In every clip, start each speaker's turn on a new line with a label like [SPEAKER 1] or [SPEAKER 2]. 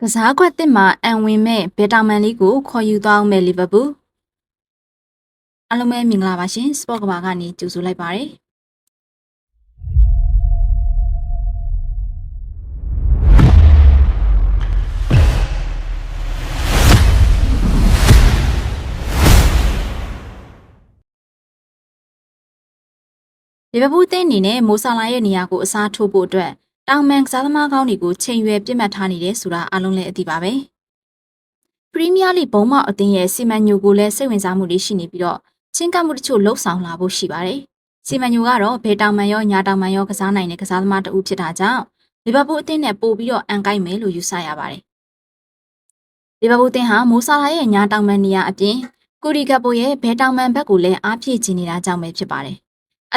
[SPEAKER 1] ကစားကွက်တစ်မှာအန်ဝင်မဲ့ဘယ်တာမန်လေးကိုခေါ်ယူသွားအောင်မဲ့လီဗာပူးအားလုံးပဲမင်္ဂလာပါရှင်စပေါ့ကဘာကနေကြိုဆိုလိုက်ပါရစေလီဗာပူးအသင်းအနေနဲ့မိုဆာလာရဲ့နေရာကိုအစားထိုးဖို့အတွက် တောင်မန်ကစားသမားကောင်းတွေကိုချိန်ရွယ်ပြစ်မှတ်ထားနေတယ်ဆိုတာအားလုံးလည်းအသိပါပဲပရီးမီးယားလိဘုံမောက်အသင်းရဲ့စီမံညိုကိုလည်းစိတ်ဝင်စားမှုတွေရှိနေပြီးတော့ချင်းကပ်မှုတချို့လှုပ်ဆောင်လာဖို့ရှိပါတယ်စီမံညိုကတော့ဘယ်တောင်မန်ရောညာတောင်မန်ရောကစားနိုင်တဲ့ကစားသမားတဦးဖြစ်တာကြောင့်လီဗာပူးအသင်းနဲ့ပို့ပြီးတော့အန်ကိုက်မယ်လို့ယူဆရပါတယ်လီဗာပူးအသင်းဟာမိုဆာလာရဲ့ညာတောင်မန်နေရာအပြင်ကူရီကပ်ပိုရဲ့ဘယ်တောင်မန်ဘက်ကိုလည်းအားဖြည့်ချင်နေတာကြောင့်ပဲဖြစ်ပါတယ်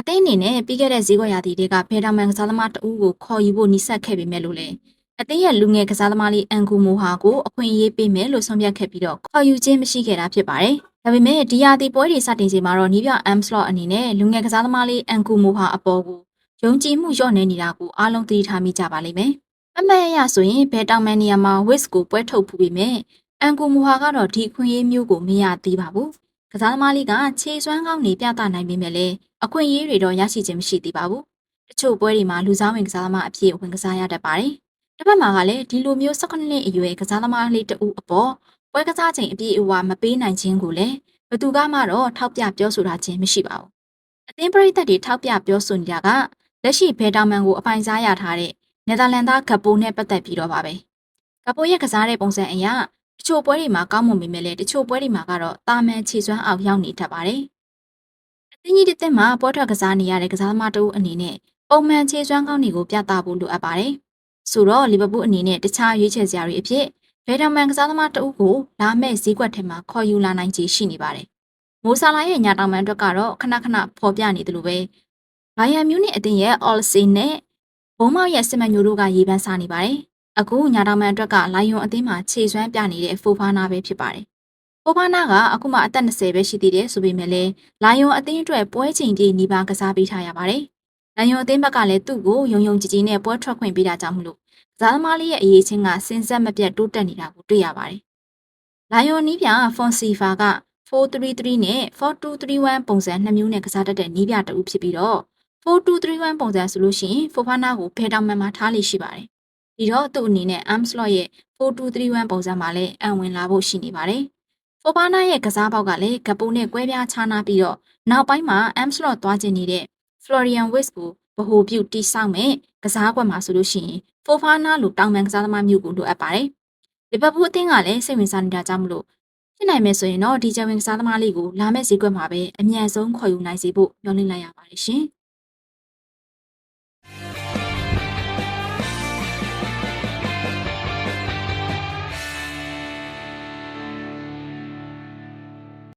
[SPEAKER 1] အသင်းအနေနဲ့ပြီးခဲ့တဲ့ဈေးကွက်ရာသီတွေကဘယ်တောင်မန်ကစားသမားတဦးကိုခေါ်ယူဖို့နှိစက်ခဲ့ပေမဲ့လို့လည်းအသင်းရဲ့လူငယ်ကစားသမားလေးအန်ကူမိုဟာကိုအခွင့်အရေးပေးမယ်လို့ဆုံးဖြတ်ခဲ့ပြီးတော့ခေါ်ယူခြင်းမရှိခဲ့တာဖြစ်ပါတယ်။ဒါပေမဲ့ဒီယာတီပွဲတွေစတင်ချိန်မှာတော့နီးပြအမ်စလော့အနေနဲ့လူငယ်ကစားသမားလေးအန်ကူမိုဟာအပေါ်ကိုယုံကြည်မှုလျော့နေနေတာကိုအားလုံးသိထားမိကြပါလိမ့်မယ်။အမှတ်ရရဆိုရင်ဘယ်တောင်မန်နီယာမှာဝစ်ကိုပွဲထုတ်ဖူးပြီးမြဲအန်ကူမိုဟာကတော့ဒီခွင့်ရေးမျိုးကိုမရသေးပါဘူး။ ကစားသမားလေးကခြေစွမ်းကောင်းနေပြသနိုင်ပေမဲ့လည်းအခွင့်အရေးတွေတော့ရရှိခြင်းမရှိသေးပါဘူး။တချို့ပွဲတွေမှာလူစားဝင်ကစားသမားအဖြစ်ဝင်ကစားရတတ်ပါတယ်။တစ်ဖက်မှာကလည်းဒီလိုမျိုး၁၈နှစ်အရွယ်ကစားသမားလေးတဦးအပေါ်ပွဲကစားချိန်အပြည့်အဝမပေးနိုင်ခြင်းကိုလည်းဘသူကမှတော့ထောက်ပြပြောဆိုတာချင်းမရှိပါဘူး။အသင်းပရိသတ်တွေထောက်ပြပြောဆိုနေတာကလက်ရှိဘယ်တောင်မန်ကိုအပိုင်စားရထားတဲ့နယ်သာလန်သားဂပ်ပိုနဲ့ပတ်သက်ပြီးတော့ပါပဲ။ဂပ်ပိုရဲ့ကစားတဲ့ပုံစံအရတ ချို့ပွဲတွေမှာကောင်းမွန်ပေမဲ့လည်းတချို့ပွဲတွေမှာကတော့တာမန်ခြေစွမ်းအောက်ရောက်နေတတ်ပါတယ်။အသင်းကြီးတစ်သက်မှာပွဲထွက်ကစားနေရတဲ့ကစားသမားတဦးအနေနဲ့ပုံမှန်ခြေစွမ်းကောင်းတွေကိုပြသဖို့လိုအပ်ပါတယ်။ဆိုတော့လီဗာပူးအနေနဲ့တခြားရွေးချယ်စရာတွေအဖြစ်ဘယ်တောင်မန်ကစားသမားတဦးကိုလာမဲ့ဈေးကွက်ထဲမှာခေါ်ယူလာနိုင်ခြေရှိနေပါတယ်။မိုဆာလာရဲ့ညာတောင်မန်အတွက်ကတော့ခဏခဏဖော်ပြနေတယ်လို့ပဲဘိုင်ယန်မြူးနစ်အသင်းရဲ့အော်လစီနဲ့ဘုံမောက်ရဲ့စစ်မန်ညိုတို့ကရေးပန်းစားနေပါတယ်။ အခုညာတောင်မန်အတွက်ကလိုင်ယွန်အသင်းမှာခြေစွမ်းပြနေတဲ့ဖိုဖာနာပဲဖြစ်ပါတယ်။ဖိုဖာနာကအခုမှအသက်20ပဲရှိသေးတယ်ဆိုပေမဲ့လည်းလိုင်ယွန်အသင်းအတွက်ပွဲချိန်ကြီးနီးပါးကစားပေးထားရပါတယ်။လိုင်ယွန်အသင်းဘက်ကလည်းသူ့ကိုယုံယုံကြည်ကြည်နဲ့ပွဲထွက်ခွင့်ပေးတာကြောင့်မလို့ကစားသမားလေးရဲ့အရေးချင်းကစင်ဆက်မပြတ်တိုးတက်နေတာကိုတွေ့ရပါတယ်။လိုင်ယွန်နီးပြဖွန်စီဖာက433နဲ့4231ပုံစံနှစ်မျိုးနဲ့ကစားတတ်တဲ့နီးပြတဦးဖြစ်ပြီးတော့4231ပုံစံဆိုလို့ရှိရင်ဖိုဖာနာကိုဖဲတောင်မှန်မှာထားလိရှိပါတယ်။ ဒီတော့သူ့အနေနဲ့ Armslot ရဲ့4231ပုံစံမှာလည်းအံဝင်လာဖို့ရှိနေပါတယ်။ဖိုဖာနာရဲ့ကစားပေါက်ကလည်းဂပူနဲ့ကွဲပြားခြားနာပြီးတော့နောက်ပိုင်းမှာ Armslot သွားကျင်နေတဲ့ Florian Wirtz ကိုဗဟိုပြုတိစောက်မဲ့ကစားကွက်မှာဆိုလို့ရှိရင်ဖိုဖာနာလိုတောင်ပန်ကစားသမားမျိုးကိုလိုအပ်ပါတယ်။လီဗာပူးအသင်းကလည်းစိတ်ဝင်စားနေတာကြောင့်မလို့ဖြစ်နိုင်မယ်ဆိုရင်တော့ဒီဂျဝင်ကစားသမားလေးကိုလာမယ့်ဈေးကွက်မှာပဲအမြန်ဆုံးခေါ်ယူနိုင်စေဖို့မျှော်လင့်လိုက်ရပါတယ်ရှင်။